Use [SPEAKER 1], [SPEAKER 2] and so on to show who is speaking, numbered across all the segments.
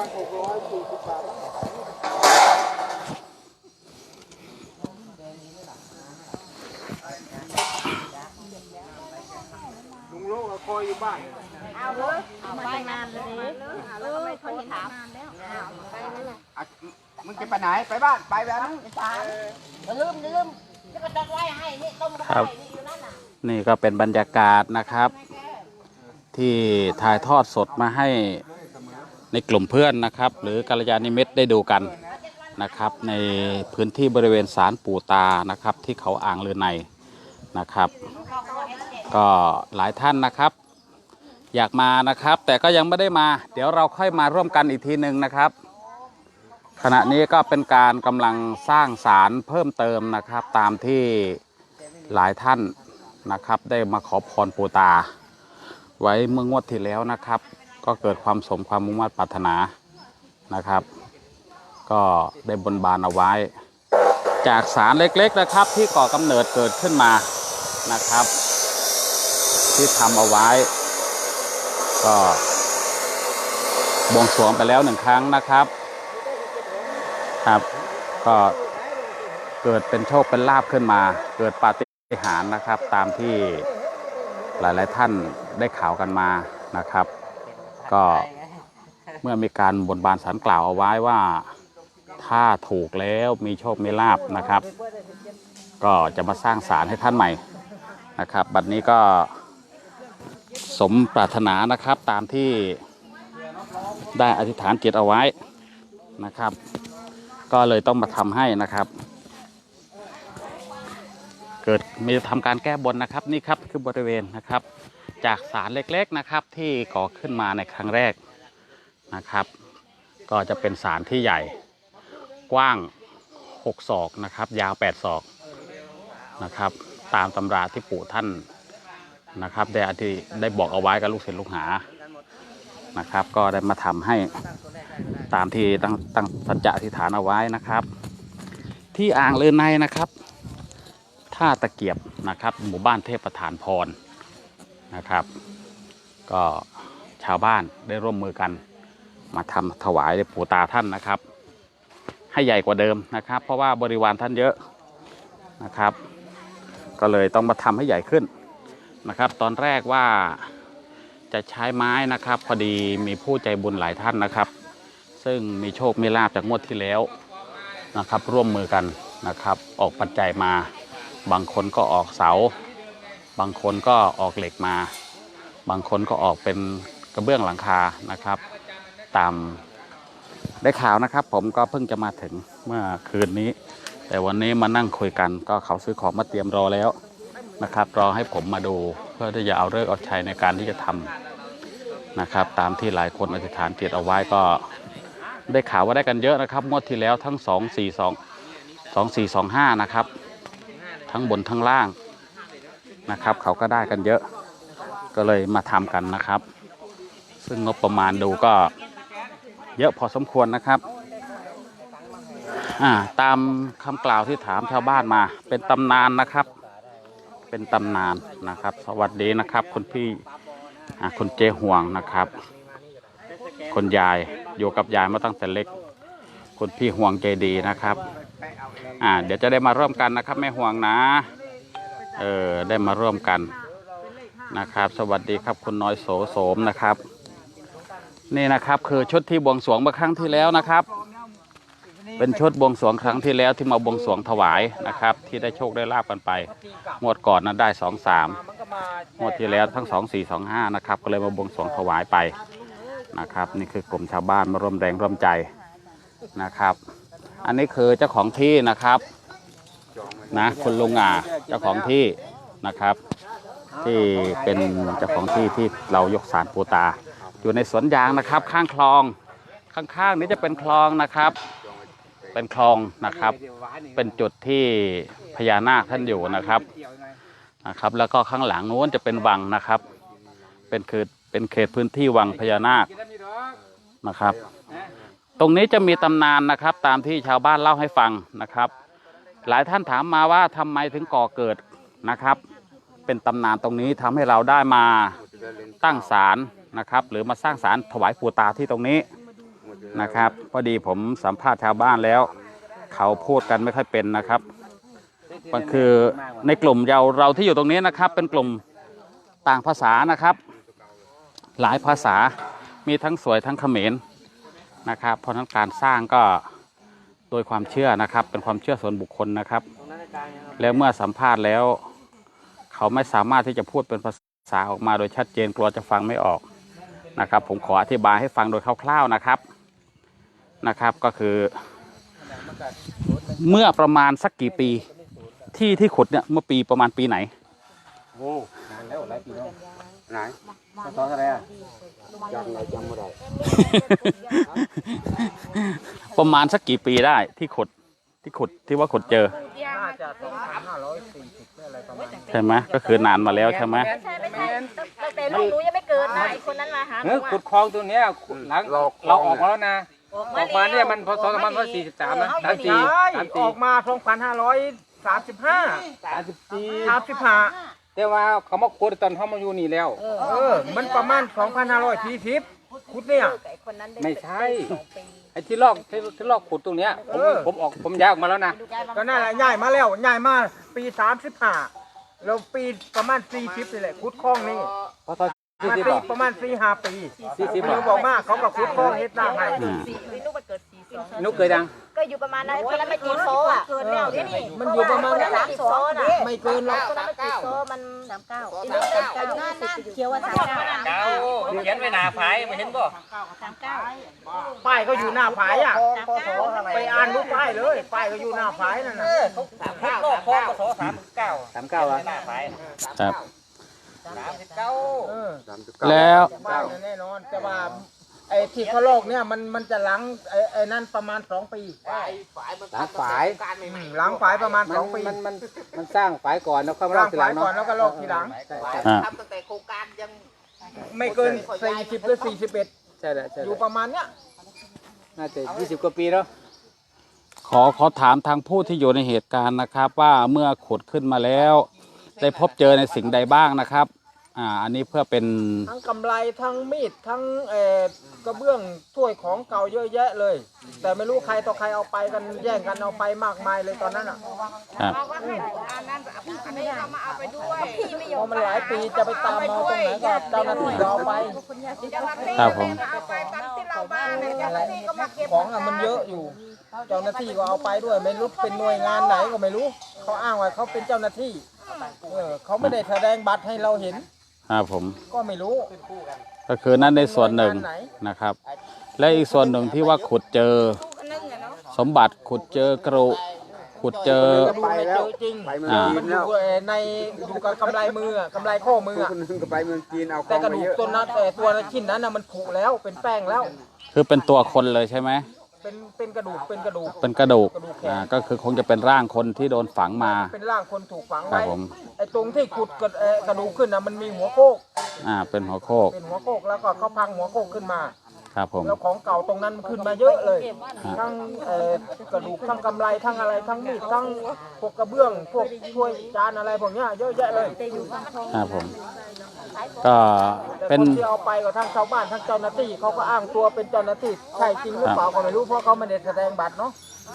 [SPEAKER 1] ลุงโลกคอยอยู่บ้าน
[SPEAKER 2] เอาเลยเอาไปนานเลยเออเขาเห็นถามไปนั่นแหละ
[SPEAKER 3] อะมึงจะไปไหนไปบ้านไปแบบนั้น
[SPEAKER 2] ถามอย่าลืมอย่าลืมจะก็จะไว้ให้นี่ต้มก็ได้นี่อยู่นั่นน่ะ
[SPEAKER 4] นี่ก็เป็นบรรยากาศนะครับ ที่ถ่ายทอดสดมาให้ ในกลุ่มเพื่อนนะครับ หรือกัลยาณิมิตรได้ดูกันนะครับ ในพื้นที่บริเวณศาลปู่ตานะครับ ที่เขาอ่างลือในนะครับ ก็หลายท่านนะครับ อยากมานะครับ แต่ก็ยังไม่ได้มา เดี๋ยวเราค่อยมาร่วมกันอีกทีหนึ่งนะครับ ขณะนี้ก็เป็นการกำลังสร้างศาลเพิ่มเติมนะครับ ตามที่หลายท่านนะครับ ได้มาขอพรปู่ตา ไว้เมื่องวดที่แล้วนะครับ ก็เกิดความสมความมุ่งมั่นปรารถนานะครับ ก็ได้บนบานเอาไว้ จากศาลเล็กๆนะครับ ที่ก่อกำเนิดเกิดขึ้นมานะครับ ที่ทำเอาไว้ ก็บวงสรวงไปแล้วหนึ่งครั้งนะครับครับก็เกิดเป็นโชคเป็นลาบขึ้นมา เกิดปาฏิหาริย์นะครับ ตามที่หลาย ๆ ท่านได้ข่าวกันมานะครับ ก็เมื่อมีการบนบานสารกล่าวเอาไว้ว่าถ้าถูกแล้วมีโชคมีลาบนะครับ ก็จะมาสร้างศาลให้ท่านใหม่นะครับ บัดนี้ก็สมปรารถนานะครับตามที่ได้อธิษฐานจิตเอาไว้นะครับ ก็เลยต้องมาทำให้นะครับ เกิดมีทำการแก้บนนะครับนี่ครับคือบริเวณนะครับ จากศาลเล็กๆนะครับที่ก่อขึ้นมาในครั้งแรกนะครับ ก็จะเป็นศาลที่ใหญ่กว้าง 6 ศอกนะครับ ยาว 8 ศอกนะครับ ตามตำราที่ปู่ท่านนะครับได้อธิได้บอกเอาไว้กับลูกศิษย์ลูกหานะครับ ก็ได้มาทำให้ตามที่ตั้งตั้งสัจจะอธิษฐานเอาไว้นะครับ ที่อ่างเลือในนะครับท่าตะเกียบนะครับ หมู่บ้านเทพประธานพร นะครับ ก็ชาวบ้านได้ร่วมมือกัน มาทำถวายปู่ตาท่านนะครับ ให้ใหญ่กว่าเดิมนะครับ เพราะว่าบริวารท่านเยอะนะครับ ก็เลยต้องมาทำให้ใหญ่ขึ้นนะครับ ตอนแรกว่าจะใช้ไม้นะครับ พอดีมีผู้ใจบุญหลายท่านนะครับ ซึ่งมีโชคมีลาบจากงวดที่แล้วนะครับ ร่วมมือกันนะครับ ออกปัจจัยมาบางคนก็ออกเสา บางคนก็ออกเหล็กมา บางคนก็ออกเป็นกระเบื้องหลังคานะครับ ตามได้ข่าวนะครับ ผมก็เพิ่งจะมาถึงเมื่อคืนนี้ แต่วันนี้มานั่งคุยกันก็เขาซื้อของมาเตรียมรอแล้วนะครับ รอให้ผมมาดูเพื่อที่จะเอาเลิกษ์เอาชัยในการที่จะทำนะครับ ตามที่หลายคนอธิษฐานจิตเอาไว้ก็ได้ข่าวว่าได้กันเยอะนะครับงวดที่แล้วทั้ง 2 4 2 2 4 2 5 นะครับ ทั้งบนทั้งล่าง นะครับ เขาก็ได้กันเยอะ ก็เลยมาทำกันนะครับ ซึ่งงบประมาณดูก็เยอะพอสมควรนะครับตามคำกล่าวที่ถามชาวบ้านมา เป็นตำนานนะครับ เป็นตำนานนะครับ สวัสดีนะครับคุณพี่คุณเจห่วงนะครับ คนยายอยู่กับยายมาตั้งแต่เล็กคุณพี่ห่วงใจดีนะครับ อ่า เดี๋ยวจะได้มาร่วมกันนะครับแม่ห่วงนะ เออได้มาร่วมกันนะครับ สวัสดีครับคุณน้อยโสโสมนะครับ นี่นะครับคือชุดที่บวงสรวงเมื่อครั้งที่แล้วนะครับ เป็นชุดบวงสรวงครั้งที่แล้วที่มาบวงสรวงถวายนะครับ ที่ได้โชคได้ลาบกันไปงวดก่อนนั้นได้สองสามงวดที่แล้วทั้งสองสี่สองห้านะครับ ก็เลยมาบวงสรวงถวายไปนะครับ นี่คือกลุ่มชาวบ้านมาร่วมแรงร่วมใจนะครับ อันนี้คือเจ้าของที่นะครับ นะคุณลุงอ่าเจ้าของที่นะครับ ที่เป็นเจ้าของที่ที่เรายกสารปูตา อยู่ในสวนยางนะครับ ข้างคลองข้างๆนี้จะเป็นคลองนะครับ เป็นคลองนะครับ เป็นจุดที่พญานาคท่านอยู่นะครับนะครับ แล้วก็ข้างหลังนู้นจะเป็นวังนะครับ เป็นเขตเป็นเขตพื้นที่วังพญานาคนะครับ ตรงนี้จะมีตำนานนะครับ ตามที่ชาวบ้านเล่าให้ฟังนะครับ หลายท่านถามมาว่าทำไมถึงก่อเกิดนะครับ เป็นตำนานตรงนี้ทำให้เราได้มาตั้งศาลนะครับ หรือมาสร้างศาลถวายปู่ตาที่ตรงนี้นะครับพอดีผมสัมภาษณ์ชาวบ้านแล้ว เขาพูดกันไม่ค่อยเป็นนะครับมันคือในกลุ่มเราเราที่อยู่ตรงนี้นะครับ เป็นกลุ่มต่างภาษานะครับ หลายภาษามีทั้งสวยทั้งเขมรนะครับ เพราะนั้นการสร้างก็ โดยความเชื่อนะครับ เป็นความเชื่อส่วนบุคคลนะครับ แล้วเมื่อสัมภาษณ์แล้ว เขาไม่สามารถที่จะพูดเป็นภาษาออกมาโดยชัดเจนกลัวจะฟังไม่ออกนะครับ ผมขออธิบายให้ฟังโดยคร่าวๆนะครับนะครับก็คือ เมื่อประมาณสักกี่ปีที่ที่ขุดเนี่ยเมื่อปีประมาณปีไหน
[SPEAKER 3] โอ้นานแล้วหลายปีแล้วไหนตอนอะไรอะ จำอะไรจำไม่ได้
[SPEAKER 4] ประมาณสักกี่ปีได้ที่ขุดที่ขุดที่ว่าขุดเจอ
[SPEAKER 1] น่าจะสองพันห้าร้อยสี่สิบอะไรประมาณนี้
[SPEAKER 4] ใช่ไหมก็คือนานมาแล้วใช่ไหม
[SPEAKER 2] ไม่ใช่ไม่ใช่ตั้งแต่ลูกหนูยังไม่เกิดนะไอ้คนนั้นมาหาห
[SPEAKER 1] เอ
[SPEAKER 2] นู
[SPEAKER 1] อขุดคลองตัวเนี้ยหลังเราออกมาแล้วนะออกมาเนี่ยมันพศสองพันสี่สิบสามนะสามสี่สาม
[SPEAKER 5] อ
[SPEAKER 1] สี่
[SPEAKER 5] อกมา2,535
[SPEAKER 1] สามสิบสี่
[SPEAKER 5] 35
[SPEAKER 1] แต่ว่าเขามาขุดตอนเขามาอยู่นี่แล้ว
[SPEAKER 5] เออ มันประมาณ 2,540 ขุดเนี่ย
[SPEAKER 2] ไอ้คนนั้นด้
[SPEAKER 1] ไม่ใช่
[SPEAKER 2] สองปี
[SPEAKER 1] ไอ้ที่ลอกที่ที่ลอกขุดตรงเนี้ยผม
[SPEAKER 5] เออ
[SPEAKER 1] ผมออกผมย้ายออกมาแล้วนะ
[SPEAKER 5] ก็นั่นแหละย้ายมาแล้วย้ายมาปี 35แล้วปีประมาณ 40นี่แหละขุดคลองนี่
[SPEAKER 1] พศสี่
[SPEAKER 5] มา
[SPEAKER 1] สิบ
[SPEAKER 5] ปี
[SPEAKER 1] บอก
[SPEAKER 5] ประมาณ4-5ปี
[SPEAKER 1] สี่สิบ
[SPEAKER 5] เขาบอกมาเขาก็ขุดคลองเฮ็ดหน้าให้
[SPEAKER 4] อืม
[SPEAKER 2] สี่ไอ้ลูกมันเกิดสี่สิบสอง
[SPEAKER 1] นุกเคยดัง
[SPEAKER 2] ก็อยู่ ประมาณนั้นคนนั้นไม่จีบโซอะเกิดแล้วนี่
[SPEAKER 5] มันอยู่ประมาณ
[SPEAKER 2] นั้
[SPEAKER 5] นั้นน
[SPEAKER 2] ไม่จีบโซน่ะ
[SPEAKER 5] ไม่เกินหรอก
[SPEAKER 2] คนนั้นไม่จีบโซมันสามเก้าอีลูกเป็นอายุห้าเขียวว่าสามเก้า
[SPEAKER 6] เจ้าเขียนไว้หน้าไฟไม่เห็นบ่
[SPEAKER 2] สามเก้า
[SPEAKER 5] ป้ายก็อยู่หน้าผายอะไปอ่านรูปป้ายเลยป้ายก็อยู่หน้าผายนั่นน่ะ
[SPEAKER 6] สามเก้าโลกพอปศสามเก้า
[SPEAKER 1] สามเก้า
[SPEAKER 6] หน้าไฟ
[SPEAKER 4] ครับ
[SPEAKER 6] สามสิบเก้า
[SPEAKER 4] แล้ว
[SPEAKER 5] แน่นอนแต่ว่า ไอ้ที่เขาโลกเนี่ยมันมันจะหลังไอ้ไอ้นั่นประมาณสองปี
[SPEAKER 1] หลังฝาย
[SPEAKER 5] อืมหลังฝายประมาณ
[SPEAKER 1] มั
[SPEAKER 5] ส
[SPEAKER 1] น
[SPEAKER 5] องปี
[SPEAKER 1] มันมันมันสร้างฝายก่อนแล้วค่อยมา
[SPEAKER 5] ห
[SPEAKER 1] ล
[SPEAKER 5] ลั
[SPEAKER 1] อก
[SPEAKER 5] ง
[SPEAKER 1] ทีหลั
[SPEAKER 5] ฝาย
[SPEAKER 1] ง
[SPEAKER 5] ก่อน
[SPEAKER 1] เนาะ
[SPEAKER 5] แล้วก็โลกทีหลัง
[SPEAKER 4] อ่า
[SPEAKER 6] ทำตั้งแต่โครงการยัง
[SPEAKER 5] ไม่เกินสี่สิบหรือสี่สิบเอ็ด
[SPEAKER 1] ใช่แหละใช่
[SPEAKER 5] อ
[SPEAKER 1] แห
[SPEAKER 5] ยู่
[SPEAKER 1] ละ
[SPEAKER 5] ประมาณเนี้ย
[SPEAKER 1] น่าจะยี่สิบกว่าปีแล้ว
[SPEAKER 4] ขอขอถามทางผู้ที่อยู่ในเหตุการณ์นะครับ ว่าเมื่อขุดขึ้นมาแล้ว ได้พบเจอในสิ่งใดบ้างนะครับ อ่าอันนี้เพื่อเป็น
[SPEAKER 5] ทั้งกำไรทั้งมีดทั้งเอ่อกระเบื้องถ้วยของเก่าเยอะแยะเลย แต่ไม่รู้ใครต่อใครเอาไปกันแย่งกันเอาไปมากมายเลยตอนนั้นอะ
[SPEAKER 4] ครับ
[SPEAKER 2] พี่ไม่ย
[SPEAKER 5] เพ
[SPEAKER 2] อม
[SPEAKER 5] ราะมันหลายปีจะไปตามมาตรงไหนก็เจ้าหน้าที่ก็เอาไป
[SPEAKER 4] ครับผม
[SPEAKER 5] ของอะมันเยอะอยู่ เจ้าหน้าที่ก็เอาไปด้วย ไม่รู้เป็นหน่วยงานไหนก็ไม่รู้ เขาอ้างว่าเขาเป็นเจ้าหน้าที่เออเขาไม่ได้แสดงบัตรให้เราเห็น
[SPEAKER 4] ครับผม
[SPEAKER 5] ก็ไม่รู้
[SPEAKER 4] ก็คือนั่นในส่วนหนึ่ง
[SPEAKER 5] หน่วยงานไหน
[SPEAKER 4] นะครับ และอีกส่วนหนึ่งที่ว่าขุดเจอ สมบัติขุดเจอกระดูกขุดเจอ
[SPEAKER 5] กระดูกไม่เจอจริง
[SPEAKER 3] ไปเมือง
[SPEAKER 4] อ่า
[SPEAKER 3] จี
[SPEAKER 5] มัน
[SPEAKER 3] น
[SPEAKER 5] อ
[SPEAKER 3] แล้
[SPEAKER 5] ยู่
[SPEAKER 3] ว
[SPEAKER 5] เอ่อในอยู่กับกำไรมืออะกำไรข้อมือ
[SPEAKER 3] ทุก
[SPEAKER 5] อะ
[SPEAKER 3] คนนึงก็ไปเมืองจีนเอาข
[SPEAKER 5] แต่
[SPEAKER 3] อง
[SPEAKER 5] กระ
[SPEAKER 3] ไป
[SPEAKER 5] ดูก
[SPEAKER 3] เยอะ
[SPEAKER 5] ตัวนั้นแต่ตัวชิ้นนั้นน่ะมันผุแล้วเป็นแป้งแล้ว
[SPEAKER 4] คือเป็นตัวคนเลยใช่ไหม
[SPEAKER 5] เป็นเป็นกระดูกเป็นกระดูก
[SPEAKER 4] เป็นกระดูก
[SPEAKER 5] กระดูกแขน
[SPEAKER 4] อ่าก็คือคงจะเป็นร่างคนที่โดนฝังมา
[SPEAKER 5] เป็นร่างคนถูกฝัง
[SPEAKER 4] ครับ
[SPEAKER 5] ไว้
[SPEAKER 4] ผม
[SPEAKER 5] ไอ้ตรงที่ขุดกระเอ่อกระดูกขึ้นนะมันมีหัวโคก
[SPEAKER 4] อ่าเป็นหัวโคก
[SPEAKER 5] เป็นหัวโคกแล้วก็เขาพังหัวโคกขึ้นมา
[SPEAKER 4] ครับผม
[SPEAKER 5] แล้วของเก่าตรงนั้นมันขึ้นมาเยอะเลย ทั้งเอ่อกระดูกทั้งกำไรทั้งอะไรทั้งมีดทั้งพวกกระเบื้องพวกถ้วยจานอะไรพวกเนี้ยเยอะแยะเลย
[SPEAKER 4] ครับผม ก็
[SPEAKER 5] แต่
[SPEAKER 4] เป็น
[SPEAKER 5] คนที่เอาไปก็ทั้งชาวบ้านทั้งเจ้าหน้าที่เขาก็อ้างตัวเป็นเจ้าหน้าที่ใช่จริงหรือเปล่าก็ไม่รู้เพราะเขาไม่ได้แสดงบัตรเนาะ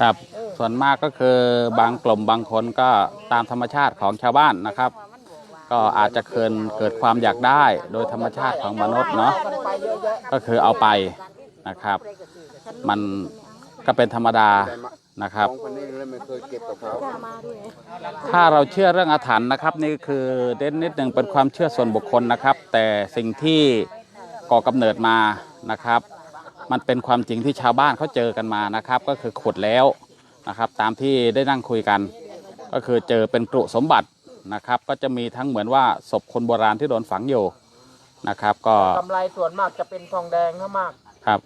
[SPEAKER 4] ครับ ส่วนมากก็คือบางกลุ่มบางคนก็ตามธรรมชาติของชาวบ้านนะครับ ก็อาจจะเกินเกิดความอยากได้โดยธรรมชาติของมนุษย์เนาะ
[SPEAKER 5] มันไปเยอะแยะ
[SPEAKER 4] ก็คือเอาไปนะครับ มันก็เป็นธรรมดานะครับ
[SPEAKER 3] ของคนนี้เลยไม่เคยเก็บกับเขา
[SPEAKER 4] ถ้าเราเชื่อเรื่องอาถรรพ์นะครับ นี่คือเด่นนิดหนึ่งเป็นความเชื่อส่วนบุคคลนะครับ แต่สิ่งที่ก่อกำเนิดมานะครับ มันเป็นความจริงที่ชาวบ้านเขาเจอกันมานะครับ ก็คือขุดแล้วนะครับ ตามที่ได้นั่งคุยกัน ก็คือเจอเป็นกรุสมบัติ นะครับ ก็จะมีทั้งเหมือนว่าศพคนโบราณที่โดนฝังอยู่นะครับ ก็
[SPEAKER 5] กำไรส่วนมากจะเป็นทองแดงนะมาก
[SPEAKER 4] ครับ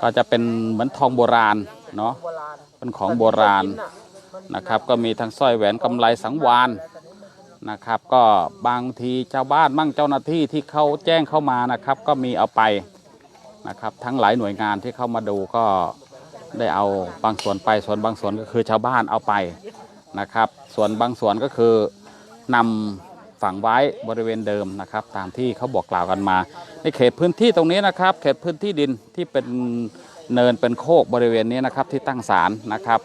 [SPEAKER 4] ก็จะเป็นเหมือนทองโบราณเนาะ
[SPEAKER 5] โบราณ
[SPEAKER 4] เป็นของโบราณ
[SPEAKER 5] หินน่ะ
[SPEAKER 4] นะครับ ก็มีทั้งสร้อยแหวนกำไลสังวานนะครับ ก็บางทีชาวบ้านมั่งเจ้าหน้าที่ที่เขาแจ้งเข้ามานะครับ ก็มีเอาไปนะครับ ทั้งหลายหน่วยงานที่เข้ามาดูก็ได้เอาบางส่วนไปส่วนบางส่วนก็คือชาวบ้านเอาไป นะครับ ส่วนบางส่วนก็คือนำฝังไว้บริเวณเดิมนะครับ ตามที่เขาบอกกล่าวกันมา ในเขตพื้นที่ตรงนี้นะครับ เขตพื้นที่ดินที่เป็นเนินเป็นโคกบริเวณนี้นะครับที่ตั้งศาลนะครับ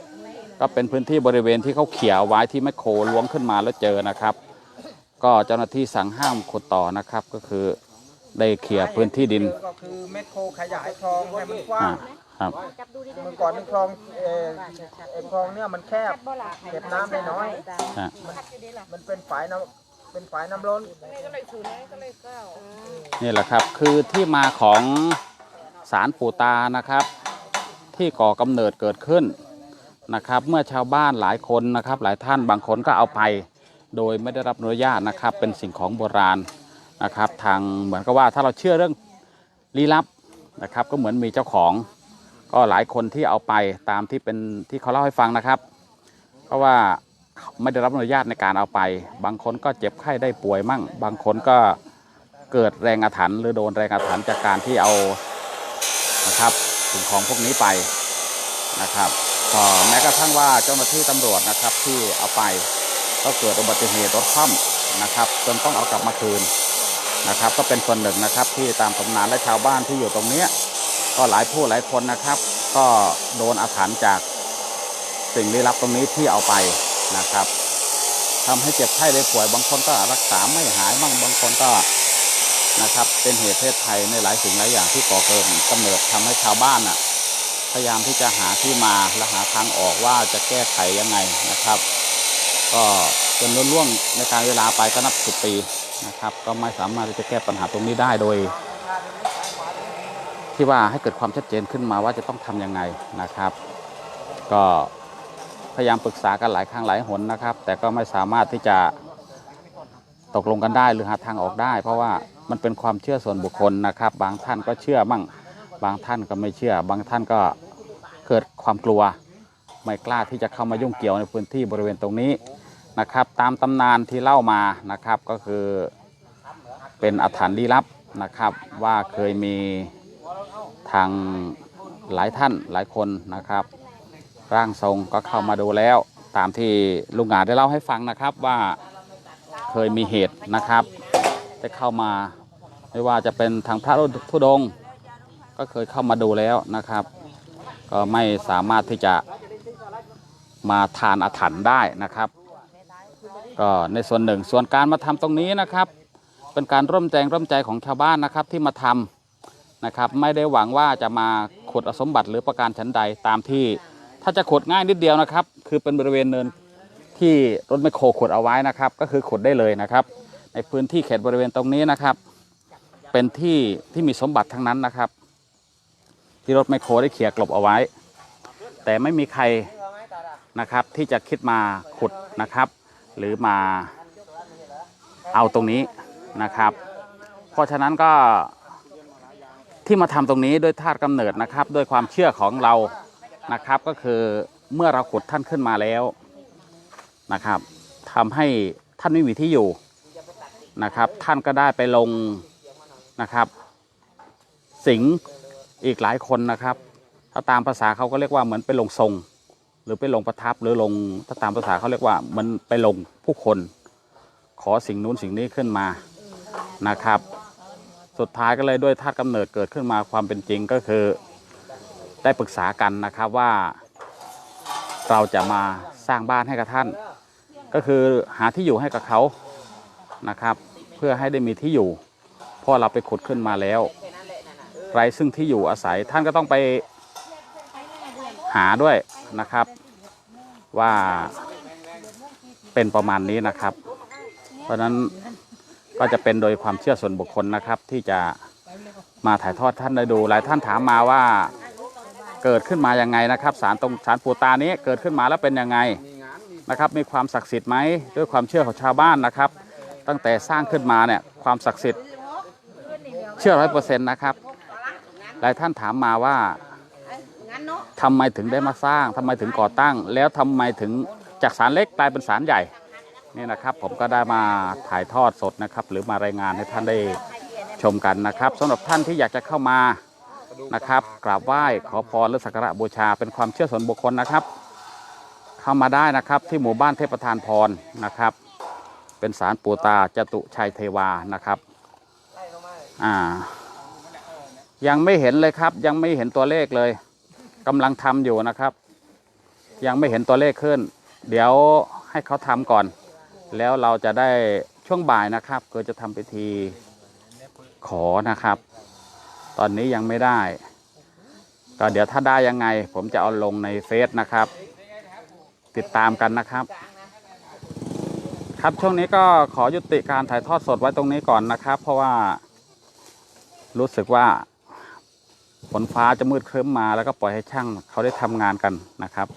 [SPEAKER 4] ก็เป็นพื้นที่บริเวณที่เขาเขี่ยเอาไว้ที่แมคโครล้วงขึ้นมาแล้วเจอนะครับ ก็เจ้าหน้าที่สั่งห้ามขุดต่อนะครับก็คือได้เขี่ยพื้นที่ดิน
[SPEAKER 5] ก็คือแมคโครขยายคลองให้มันกว้า
[SPEAKER 4] อ่าง ครับ
[SPEAKER 5] เมื่อก่อนนี่คลองเอ่อเอ่อคลองเนี่ยมันแคบเก็บน้ำได้น้อย
[SPEAKER 4] อ่า
[SPEAKER 5] มันเป็นฝายน้ำเป็นฝายน้ำล้น
[SPEAKER 4] นี่แหละครับคือที่มาของสารปูตานะครับ ที่ก่อกำเนิดเกิดขึ้นนะครับ เมื่อชาวบ้านหลายคนนะครับ หลายท่านบางคนก็เอาไป โดยไม่ได้รับอนุญาตนะครับ เป็นสิ่งของโบราณนะครับ ทางเหมือนกับว่าถ้าเราเชื่อเรื่องลี้ลับนะครับ ก็เหมือนมีเจ้าของ ก็หลายคนที่เอาไปตามที่เป็นที่เขาเล่าให้ฟังนะครับ เพราะว่าไม่ได้รับอนุญาตในการเอาไป บางคนก็เจ็บไข้ได้ป่วยมั่ง บางคนก็เกิดแรงอาถรรพ์หรือโดนแรงอาถรรพ์จากการที่เอานะครับสิ่งของพวกนี้ไปนะครับก็แม้กระทั่งว่าเจ้าหน้าที่ตำรวจนะครับที่เอาไปก็เกิดอุบัติเหตุรถคว่ำนะครับจนต้องเอากลับมาคืนนะครับ ก็เป็นส่วนหนึ่งนะครับที่ตามตำนานและชาวบ้านที่อยู่ตรงเนี้ย ก็หลายผู้หลายคนนะครับ ก็โดนอาถรรพ์จากสิ่งลี้ลับตรงนี้ที่เอาไปนะครับทำให้เจ็บไข้ได้ป่วยบางคนก็รักษาไม่หายบ้างบางคนก็นะครับ เป็นเหตุเพศภัยในหลายสิ่งหลายอย่างที่ก่อเกิดกำเนิดทำให้ชาวบ้านน่ะพยายามที่จะหาที่มาและหาทางออกว่าจะแก้ไขยังไงนะครับ ก็จนล่วงในการเวลาไปก็นับสิบปีนะครับ ก็ไม่สามารถที่จะแก้ปัญหาตรงนี้ได้โดย ที่ว่าให้เกิดความชัดเจนขึ้นมาว่าจะต้องทำยังไงนะครับ ก็พยายามปรึกษากันหลายครั้งหลายหนนะครับ แต่ก็ไม่สามารถที่จะตกลงกันได้หรือหาทางออกได้ เพราะว่ามันเป็นความเชื่อส่วนบุคคลนะครับ บางท่านก็เชื่อมั่ง บางท่านก็ไม่เชื่อ บางท่านก็เกิดความกลัว ไม่กล้าที่จะเข้ามายุ่งเกี่ยวในพื้นที่บริเวณตรงนี้นะครับ ตามตำนานที่เล่ามานะครับก็คือเป็นอาถรรพ์ลี้ลับนะครับ ว่าเคยมีางหลายท่านหลายคนนะครับ ร่างทรงก็เข้ามาดูแล้ว ตามที่ลุงหงาได้เล่าให้ฟังนะครับว่าเคยมีเหตุนะครับได้เข้ามาไม่ว่าจะเป็นทางพระธุดง ก็เคยเข้ามาดูแล้วนะครับ ก็ไม่สามารถที่จะมาทานอาถรรพ์ได้นะครับ ก็ในส่วนหนึ่งส่วนการมาทำตรงนี้นะครับ เป็นการร่วมแรงร่วมใจของชาวบ้านนะครับที่มาทำ นะครับ ไม่ได้หวังว่าจะมาขุดอสมบัติหรือประการชั้นใดตามที่ ถ้าจะขุดง่ายนิดเดียวนะครับ คือเป็นบริเวณเนินที่รถไมโครขุดเอาไว้นะครับ ก็คือขุดได้เลยนะครับ ในพื้นที่เขตบริเวณตรงนี้นะครับ เป็นที่ที่มีสมบัติทั้งนั้นนะครับ ที่รถไมโครได้เขี่ยกลบเอาไว้ แต่ไม่มีใครนะครับที่จะคิดมาขุดนะครับ หรือมาเอาตรงนี้นะครับ เพราะฉะนั้นก็ ที่มาทำตรงนี้ด้วยธาตุกำเนิดนะครับด้วยความเชื่อของเรานะครับ ก็คือเมื่อเราขุดท่านขึ้นมาแล้วนะครับทำให้ท่านไม่มีที่อยู่นะครับ ท่านก็ได้ไปลงนะครับ สิงอีกหลายคนนะครับ ถ้าตามภาษาเขาก็เรียกว่าเหมือนไปลงทรง หรือไปลงประทับหรือลงถ้าตามภาษาเขาเรียกว่ามันไปลงผู้คน ขอสิ่งนู้นสิ่งนี้ขึ้นมานะครับ สุดท้ายก็เลยด้วยธาตุกำเนิดเกิดขึ้นมาความเป็นจริงก็คือได้ปรึกษากันนะครับว่า เราจะมาสร้างบ้านให้กับท่าน ก็คือหาที่อยู่ให้กับเขานะครับ เพื่อให้ได้มีที่อยู่พราะเราไปขุดขึ้นมาแล้วไรซึ่งที่อยู่อาศัยท่านก็ต้องไปหาด้วยนะครับ ว่าเป็นประมาณนี้นะครับ เพราะนั้น ก็จะเป็นโดยความเชื่อส่วนบุคคลนะครับ ที่จะมาถ่ายทอดท่านได้ดูหลายท่านถามมาว่าเกิดขึ้นมายังไงนะครับสารตรงสารปูตานี้เกิดขึ้นมาแล้วเป็นยังไงนะครับ มีความศักดิ์สิทธิ์ไหมด้วยความเชื่อของชาวบ้านนะครับ ตั้งแต่สร้างขึ้นมาเนี่ยความศักดิ์สิทธิ์เชื่อร้อยเปอร์เซ็นต์นะครับหลายท่านถามมาว่าทำไมถึงได้มาสร้างทำไมถึงก่อตั้ง แล้วทำไมถึงจากศาลเล็กกลายเป็นศาลใหญ่ นี่นะครับผมก็ได้มาถ่ายทอดสดนะครับ หรือมารายงานให้ท่านได้ชมกันนะครับสำหรับท่านที่อยากจะเข้ามานะครับกราบไหว้ขอพรหรือสักการะบูชาเป็นความเชื่อส่วนบุคคลนะครับ เข้ามาได้นะครับที่หมู่บ้านเทพประธานพรนะครับ เป็นศาลปู่ตาจตุชัยเทวานะครับอ่ายังไม่เห็นเลยครับ ยังไม่เห็นตัวเลขเลยกำลังทำอยู่นะครับ ยังไม่เห็นตัวเลขขึ้น เดี๋ยวให้เขาทำก่อน แล้วเราจะได้ช่วงบ่ายนะครับ ก็จะทำพิธีขอนะครับ ตอนนี้ยังไม่ได้ ก็เดี๋ยวถ้าได้ยังไง ผมจะเอาลงในเฟซนะครับ ติดตามกันนะครับ ครับช่วงนี้ก็ขอยุติการถ่ายทอดสดไว้ตรงนี้ก่อนนะครับ เพราะว่ารู้สึกว่าฝนฟ้าจะมืดครึ้มมาแล้วก็ปล่อยให้ช่างเขาได้ทำงานกันนะครับ